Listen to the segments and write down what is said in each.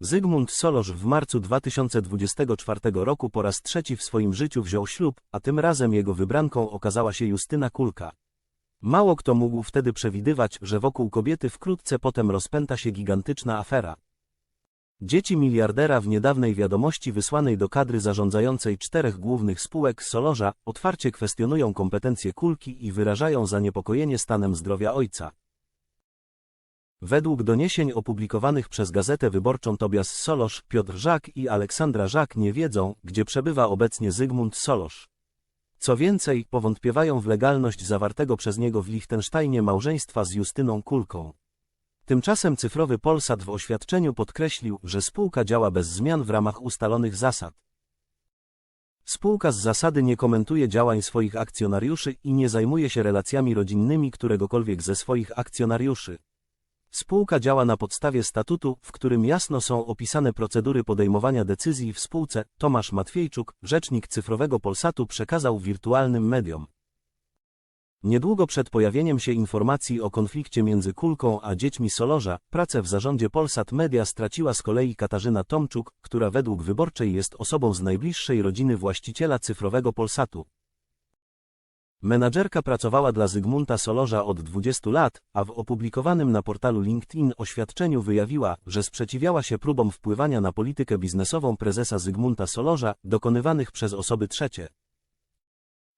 Zygmunt Solosz w marcu 2024 roku po raz trzeci w swoim życiu wziął ślub, a tym razem jego wybranką okazała się Justyna Kulka. Mało kto mógł wtedy przewidywać, że wokół kobiety wkrótce potem rozpęta się gigantyczna afera. Dzieci miliardera w niedawnej wiadomości wysłanej do kadry zarządzającej czterech głównych spółek Solorza otwarcie kwestionują kompetencje Kulki i wyrażają zaniepokojenie stanem zdrowia ojca. Według doniesień opublikowanych przez Gazetę Wyborczą Tobias Solosz, Piotr Żak i Aleksandra Żak nie wiedzą, gdzie przebywa obecnie Zygmunt Solosz. Co więcej, powątpiewają w legalność zawartego przez niego w Liechtensteinie małżeństwa z Justyną Kulką. Tymczasem cyfrowy Polsat w oświadczeniu podkreślił, że spółka działa bez zmian w ramach ustalonych zasad. Spółka z zasady nie komentuje działań swoich akcjonariuszy i nie zajmuje się relacjami rodzinnymi któregokolwiek ze swoich akcjonariuszy. Spółka działa na podstawie statutu, w którym jasno są opisane procedury podejmowania decyzji w spółce. Tomasz Matwiejczuk, rzecznik cyfrowego Polsatu przekazał wirtualnym mediom. Niedługo przed pojawieniem się informacji o konflikcie między Kulką a dziećmi Solorza, pracę w zarządzie Polsat Media straciła z kolei Katarzyna Tomczuk, która według wyborczej jest osobą z najbliższej rodziny właściciela cyfrowego Polsatu. Menadżerka pracowała dla Zygmunta Solorza od 20 lat, a w opublikowanym na portalu LinkedIn oświadczeniu wyjawiła, że sprzeciwiała się próbom wpływania na politykę biznesową prezesa Zygmunta Solorza, dokonywanych przez osoby trzecie.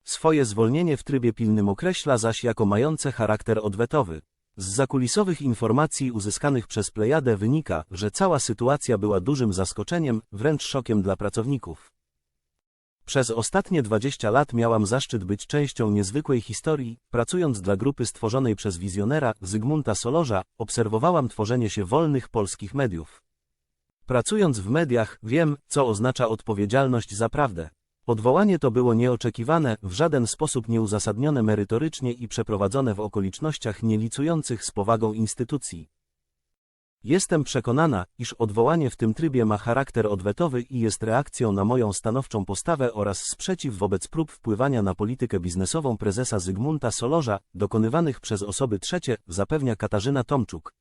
Swoje zwolnienie w trybie pilnym określa zaś jako mające charakter odwetowy. Z zakulisowych informacji uzyskanych przez Plejadę wynika, że cała sytuacja była dużym zaskoczeniem, wręcz szokiem dla pracowników. Przez ostatnie 20 lat miałam zaszczyt być częścią niezwykłej historii, pracując dla grupy stworzonej przez wizjonera Zygmunta Solorza, obserwowałam tworzenie się wolnych polskich mediów. Pracując w mediach, wiem, co oznacza odpowiedzialność za prawdę. Odwołanie to było nieoczekiwane, w żaden sposób nieuzasadnione merytorycznie i przeprowadzone w okolicznościach nielicujących z powagą instytucji. Jestem przekonana, iż odwołanie w tym trybie ma charakter odwetowy i jest reakcją na moją stanowczą postawę oraz sprzeciw wobec prób wpływania na politykę biznesową prezesa Zygmunta Solorza, dokonywanych przez osoby trzecie, zapewnia Katarzyna Tomczuk.